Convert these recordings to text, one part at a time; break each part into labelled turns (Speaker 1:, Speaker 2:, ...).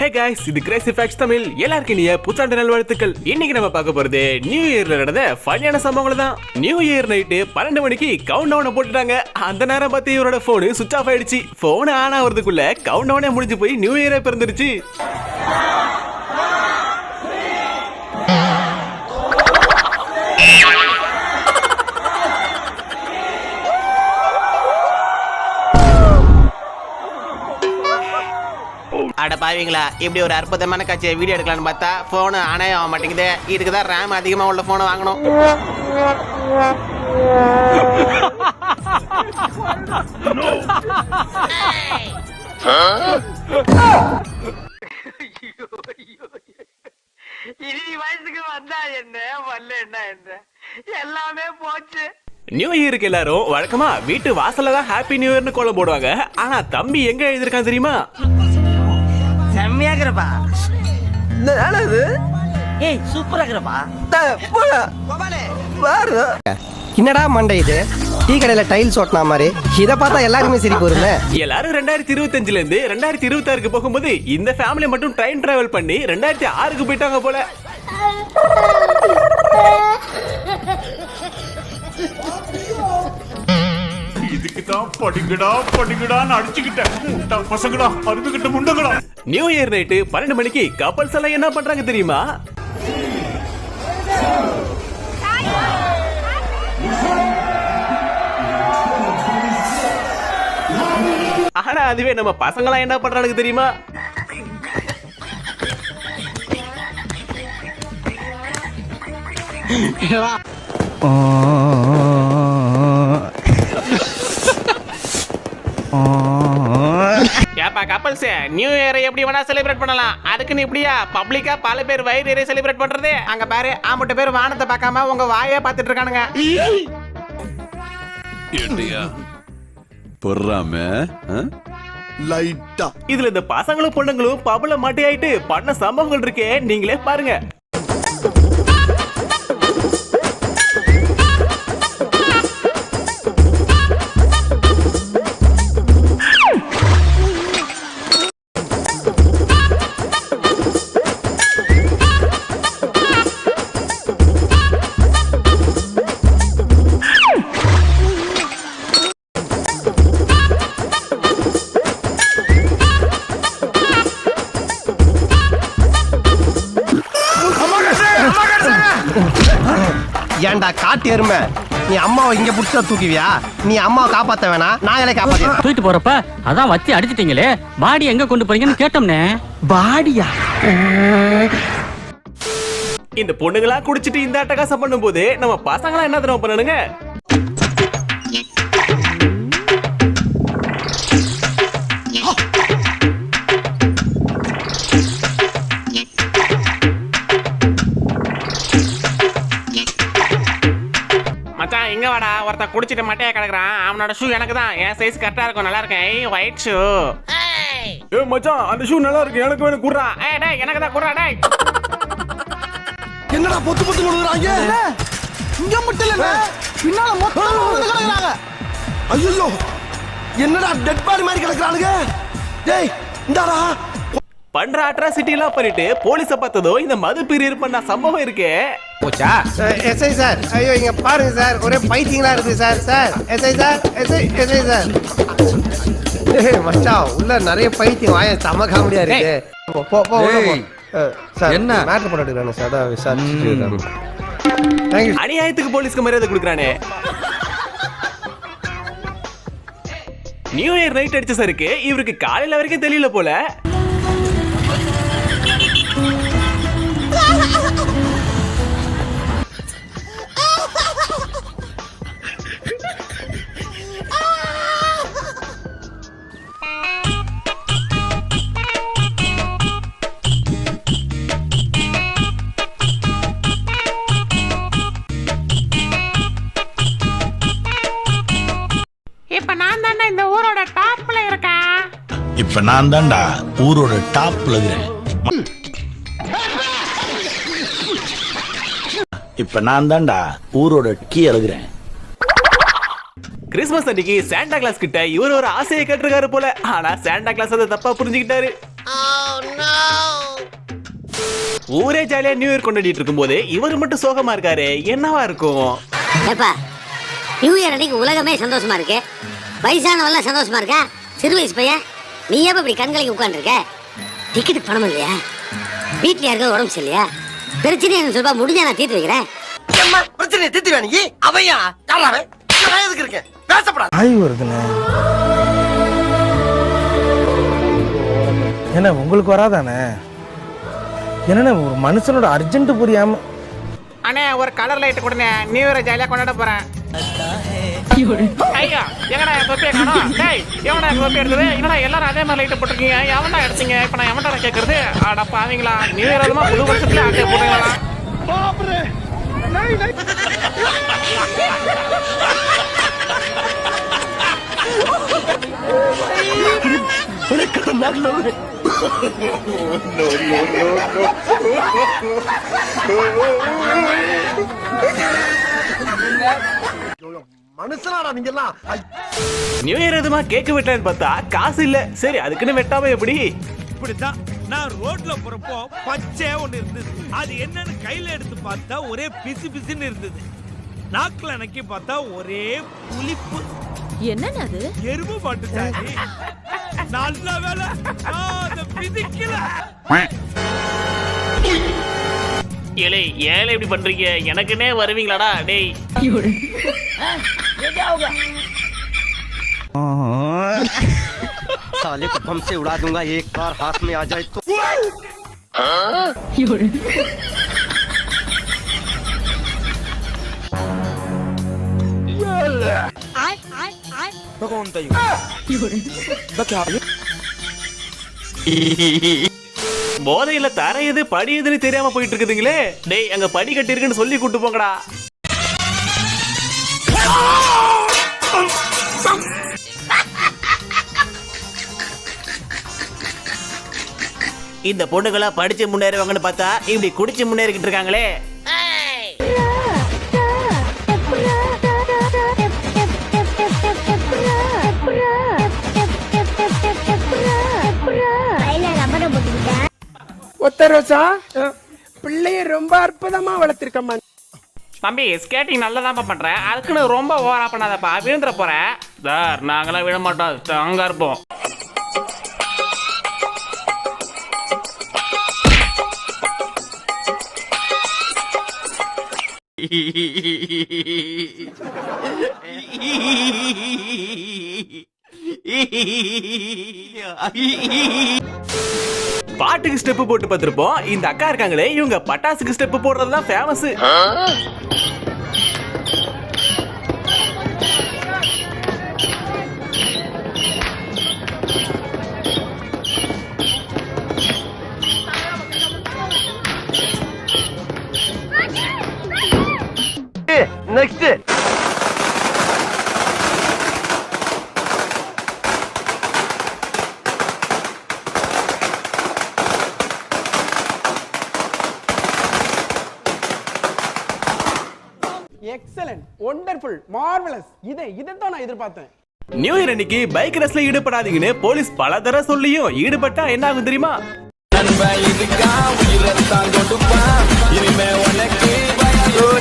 Speaker 1: ஹே guys இது crazy facts Tamil. எல்லாருக்கும் இனிய புத்தாண்டு நல்வாழ்த்துக்கள். இன்னைக்கு நம்ம பார்க்க போறது நியூ இயர்ல நடந்த ஃபன்னியான சம்பவங்கள் தான். நியூ இயர் நைட்டு பன்னெண்டு மணிக்கு கவுண்ட் டவுனை போட்டுட்டாங்க. அந்த நேரம் பார்த்து இவரோட போனு சுவிச் ஆஃப் ஆயிடுச்சு. போன் ஆன் ஆகுறதுக்குள்ள கவுண்ட் டவுனே முடிஞ்சு போய் நியூ இயரே பிறந்துருச்சு.
Speaker 2: பாவீங்களா இப்படி ஒரு அற்புதமான காட்சியை வீடியோ எடுக்கலாம்னு பார்த்தா ஃபோனு ஆனே ஆக மாட்டேங்குது. இதுக்கு தான் ரேம் அதிகமாக உள்ள ஃபோனை வாங்கணும்.
Speaker 3: இனி வயசுக்கு வந்தா என்ன வரல என்ன எல்லாமே போச்சு
Speaker 1: நியூ இயருக்கு எல்லாரும் வழக்கமா வீட்டு வாசல்ல தான் ஹாப்பி நியூ இயர்னு கோலம் போடுவாங்க. ஆனா தம்பி எங்க எழுதிருக்கான் தெரியுமா?
Speaker 3: செம்மையாகிறப்பா ஏய் சூப்பரா இருக்கிறப்பா
Speaker 4: என்னடா மண்டை இது? டீ கடையில டைல்ஸ் ஓட்டினா மாதிரி. இதை பார்த்தா எல்லாருமே சிரிப்பு வருமே.
Speaker 1: எல்லாரும் ரெண்டாயிரத்தி இருபத்தஞ்சுல இருந்து ரெண்டாயிரத்தி இருபத்தி ஆறுக்கு போகும்போது இந்த ஃபேமிலி மட்டும் ட்ரெயின் டிராவல் பண்ணி ரெண்டாயிரத்தி ஆறுக்கு போயிட்டாங்க போல.
Speaker 5: இதுக்கு தான் படிங்கடா படிங்கடான்னு அடிச்சுக்கிட்டேன். பசங்கடா அறுத்துக்கிட்ட முண்டங்கடா.
Speaker 1: நியூ இயர் நைட்டு பன்னெண்டு மணிக்கு கப்பல்ஸ் எல்லாம் என்ன பண்றாங்க தெரியுமா? ஆனா அதுவே நம்ம பசங்களாம் என்ன பண்றானுங்க தெரியுமா?
Speaker 2: ஏப்பா கப்பல்ஸ் நியூ இயரை எப்படி வேணா செலிப்ரேட் பண்ணலாம். அதுக்குன்னு இப்படியா பப்ளிக்கா பல பேர் வயிறு எரிய செலிப்ரேட் பண்றது. அங்க பாரு ஆம்பட்டு பேர் வானத்தை பார்க்காம உங்க வாயே பார்த்துட்டு இருக்கானுங்க.
Speaker 6: ஏட்டியா? பொறாம லைட்டா.
Speaker 1: இதுல இந்த பசங்களும் பொண்ணுங்களும் பபுல மாட்டியாயிட்டு பண்ண சம்பவங்கள் இருக்கே நீங்களே பாருங்க.
Speaker 4: ஏன்டா காட்டு எருமை? நீ அம்மாவை இங்க புடிச்சா தூக்குவியா? நீ அம்மாவை காப்பாத்த வேணாம் நாங்களே காப்பாத்த
Speaker 7: தூக்கிட்டு போறப்ப அதான் வத்தி அடிச்சிட்டீங்களே. பாடி எங்க கொண்டு போறீங்கன்னு கேட்டோம்னே.
Speaker 4: பாடியா?
Speaker 1: இந்த பொண்ணுங்களா குடிச்சிட்டு இந்த அட்டகாசம் பண்ணும்போது நம்ம பசங்களா என்ன தெரியுமா பண்ணணுங்க?
Speaker 2: ஒருத்தன் குடிச்சிட்டு மட்டையா கிடக்குறான். அவனோட ஷூ எனக்கு தான் என் சைஸ் கரெக்டா இருக்கும். நல்லா இருக்கேன். ஒயிட் ஷூ
Speaker 1: ஏ மச்சான் அந்த ஷூ நல்லா இருக்கு. எனக்கு வேணும் குடுறா
Speaker 2: ஏய் டேய் எனக்கு தான் குடுறா டேய்.
Speaker 4: என்னடா பொத்து பொத்து கொடுக்குறாங்க இங்க மட்டும் இல்ல. பின்னால மொத்தம் கிடக்குறாங்க ஐயோ என்னடா டெட் பாடி மாதிரி கிடக்குறானுங்க? டேய் இந்தாடா.
Speaker 1: பண்ற அட்ராசிட்டி எல்லாம் பண்ணிட்டு போலீஸ பார்த்ததோ இந்த மது பிரியர் பண்ண சம்பவம் இருக்கே.
Speaker 4: SI sir. ஐயோ இங்க பாருங்க சார். ஒரே பைத்தியங்களா இருக்கு sir sir. SI sir SI SI sir. ஏய் மச்சான் உள்ள நிறைய பைத்தியம். வாய செம காமெடியா இருக்கு. போ போ சார் என்ன? மேட்டர் போட்டு எடுக்கிறானே சார். அதான் தேங்க்யூ
Speaker 1: அநியாயத்துக்கு போலீஸ்க்கு மரியாதை கொடுக்குறானே. நியூ இயர் நைட் அடிச்ச சருக்கு இவருக்கு காலையில வரைக்கும் தெரியல போல.
Speaker 2: நான்
Speaker 5: தான்டா ஊரோட டாப்ல இருக்கிறேன். இப்ப நான் தான்டா ஊரோட கீ எழுகிறேன்
Speaker 1: கிறிஸ்மஸ் அன்னைக்கு சாண்டா கிளாஸ் கிட்ட இவர் ஒரு ஆசையை கேட்டிருக்காரு போல. ஆனா சாண்டா கிளாஸ் அதை தப்பா புரிஞ்சுக்கிட்டாரு. ஊரே ஜாலியா நியூ இயர் கொண்டாடிட்டு இருக்கும்போது இவர் மட்டும் சோகமா இருக்காரு. என்னவா இருக்கும்?
Speaker 8: ஏப்பா நியூ இயர் அன்னைக்கு உலகமே சந்தோஷமா இருக்கு? வயசானவெல்லாம் சந்தோஷமா இருக்கா? சிறு வயசு பையன்? நீ ஏப்பா இப்படி கண்கலங்கி உட்காந்துருக்க டிக்கெட் பணம் இல்லையா? வீட்டில் யாருக்காவது உடம்பு சரியில்லையா? பிரச்சனை என்ன சொல்பா முடிஞ்சா நான் தீர்த்து வைக்கிறேன்.
Speaker 4: அம்மா பிரச்சனையை தீர்த்து வேணுங்க அவையா? யாராவே நான் எதுக்கு இருக்கேன்? பேசப்படாது.
Speaker 9: ஆய்வு வருதுண்ணே. என்ன உங்களுக்கு வராதானே என்னண்ணே ஒரு மனுஷனோட அர்ஜென்ட் புரியாம
Speaker 2: அண்ணே ஒரு கலர் லைட் கொடுங்க நியூ இயரை ஜாலியா கொண்டாட போறேன். ஐயா எங்கடா என் தொப்பியை காணோம்? டேய் எவனா என் தொப்பி எடுத்தது? என்னடா எல்லாரும் அதே மாதிரி லைட் போட்டிருக்கீங்க? எவன்டா எடுத்தீங்க? இப்போ நான் எவன்டா கேட்கறது அட பாவீங்களா நியூ இயர் அதுமா புது வருஷத்துல அட்டை போட்டுங்களா
Speaker 4: மனுஷனாடா நீங்க எல்லாம்
Speaker 1: நியூ இயர் எதுமா? கேக்கு வெட்டலான்னு பார்த்தா காசு இல்ல. சரி அதுக்குன்னு வெட்டாம எப்படி?
Speaker 10: இப்படித்தான் நான் ரோட்ல போறப்போ பச்சை ஒண்ணு இருந்தது. அது என்னன்னு கையில எடுத்து பார்த்தா ஒரே பிசு பிசுன்னு இருந்தது. நாக்குல நக்கி பார்த்தா ஒரே புளிப்பு.
Speaker 11: என்னன்னு அது?
Speaker 10: எருமை மாட்டு சாணி நல்ல வேலை நான் அதை பிதிக்கல.
Speaker 2: ஏலே ஏலே இப்படி பண்றீங்க எனக்குன்னே வருவீங்களாடா டேய்
Speaker 4: साले को बम से उड़ा दूंगा एक बार हाथ में आ जाए तो
Speaker 1: போதையில தர எது படி எதுன்னு தெரியாம போயிட்டு இருக்குதுங்களே டேய் அங்க படி கட்டி இருக்குன்னு சொல்லி கூட்டு போங்கடா. இந்த பொண்ணுகளா படிச்சு முன்னேறுவாங்கன்னு பார்த்தா இப்படி குடிச்சு முன்னேறிக்கிட்டு இருக்காங்களே.
Speaker 3: ஒத்த ரோசா பிள்ளைய ரொம்ப அற்புதமா வளர்த்திருக்கம்மா.
Speaker 2: தம்பி ஸ்கேட்டிங் நல்லா தான் பண்றேன் அதுக்குன்னு ரொம்ப ஓவரா பண்ணாதப்பா. விழுந்துற போறேன் சார் நாங்களாம் விழ மாட்டோம் அங்க இருப்போம்.
Speaker 1: பாட்டுக்கு ஸ்டெப் போட்டு பார்த்திருப்போம். இந்த அக்கா இருக்காங்களே இவங்க பட்டாசுக்கு ஸ்டெப் போடுறது தான் famous
Speaker 4: next
Speaker 3: excellent wonderful marvellous இதை இதைத்தான் நான் எதிர்பார்த்தேன்.
Speaker 1: நியூ இயர் அன்னைக்கு பைக் ரேஸ்ல ஈடுபடாதீங்கன்னு போலீஸ் பல தடவை சொல்லியும் ஈடுபட்டா என்ன ஆகும் தெரியுமா?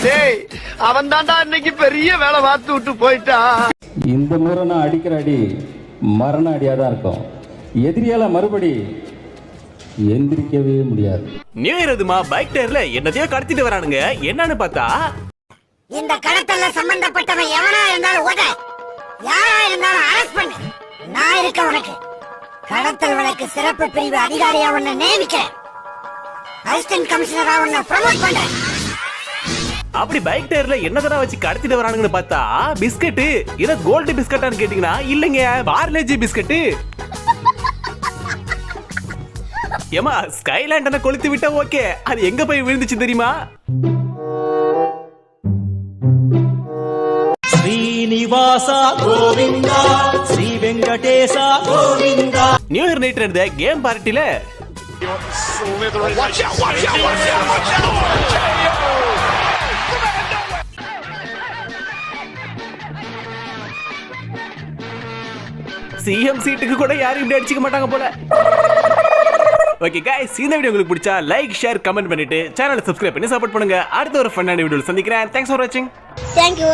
Speaker 4: டேய் அவன் தான்டா இன்னைக்கு பெரிய வேலை பார்த்து விட்டு போயிட்டான்
Speaker 7: இந்த முறை நான் அடிக்கிற அடி மரண அடியா தான் இருக்கும். எதிரியால மறுபடி எந்திரிக்கவே முடியாது.
Speaker 1: நியூ இயர் எதுமா பைக் டயர்ல என்னத்தையோ கடத்திட்டு வரானுங்க. என்னன்னு பார்த்தா?
Speaker 8: இந்த கடத்தல்ல சம்பந்தப்பட்டவன் எவனா இருந்தாலும் உத. யாரா இருந்தாலும் அரெஸ்ட் பண்ணு. நான் இருக்க உனக்கு. கடத்தல் வழக்கு சிறப்பு பிரிவு அதிகாரியா உன்னை நியமிக்கிறேன். அசிஸ்டன்ட் கமிஷனரா உன்னை ப்ரமோட் பண்றேன்.
Speaker 1: அப்படி பைக் டயர்ல என்னதான் வச்சு கடத்திட்டு வரானுங்கன்னு பார்த்தா பிஸ்கட் இது கோல்டு பிஸ்கட்டான்னு கேட்டீங்கன்னா இல்லைங்க பார்லேஜி பிஸ்கட் ஏமா ஸ்கைலாண்டனை கொளுத்து விட்டா ஓகே அது எங்க போய் விழுந்துச்சு தெரியுமா?
Speaker 10: Srinivasa Govinda. Sri Venkatesa Govinda
Speaker 1: new year night நடந்த கேம் பார்ட்டில சிஎம் சீட்டுக்கு கூட யாரும் இப்படி அடிச்சுக்க மாட்டாங்க போல. ஓகே guys இந்த வீடியோ உங்களுக்கு பிடிச்சா லைக் ஷேர் கமெண்ட் பண்ணிட்டு சேனலை சப்ஸ்கிரைப் பண்ணி சப்போர்ட் பண்ணுங்க. அடுத்த ஒரு ஃபன்னான வீடியோவில் சந்திக்கிறேன். தேங்க்ஸ் ஃபார் வாட்சிங்
Speaker 8: தேங்க்யூ